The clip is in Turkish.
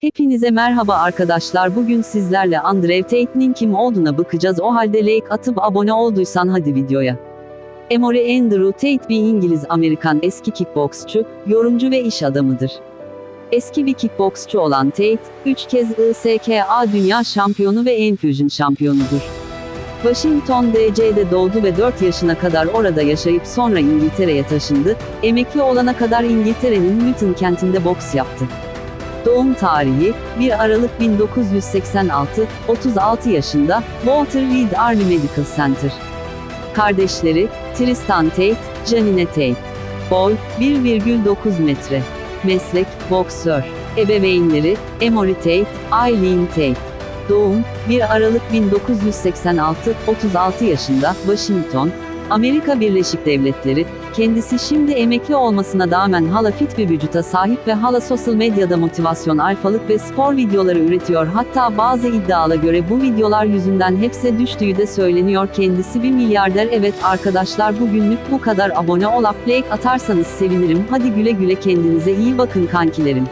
Hepinize merhaba arkadaşlar bugün sizlerle Andrew Tate'nin kim olduğuna bakacağız o halde like atıp abone olduysan hadi videoya. Emory Andrew Tate bir İngiliz-Amerikan eski kickboksçu, yorumcu ve iş adamıdır. Eski bir kickboksçu olan Tate, 3 kez ISKA Dünya Şampiyonu ve Enfusion şampiyonudur. Washington DC'de doğdu ve 4 yaşına kadar orada yaşayıp sonra İngiltere'ye taşındı, emekli olana kadar İngiltere'nin Luton kentinde boks yaptı. Doğum tarihi 1 Aralık 1986, 36 yaşında, Walter Reed Army Medical Center. Kardeşleri, Tristan Tate, Janine Tate. Boy, 1,9 metre. Meslek, boksör. Ebeveynleri, Emory Tate, Eileen Tate. Doğum, 1 Aralık 1986, 36 yaşında, Washington, Amerika Birleşik Devletleri, kendisi şimdi emekli olmasına rağmen hala fit bir vücuta sahip ve hala sosyal medyada motivasyon alfalık ve spor videoları üretiyor. Hatta bazı iddialara göre bu videolar yüzünden hepsi düştüğü de söyleniyor. Kendisi bir milyarder. Evet arkadaşlar bugünlük bu kadar abone olup like atarsanız sevinirim. Hadi güle güle kendinize iyi bakın kankilerim.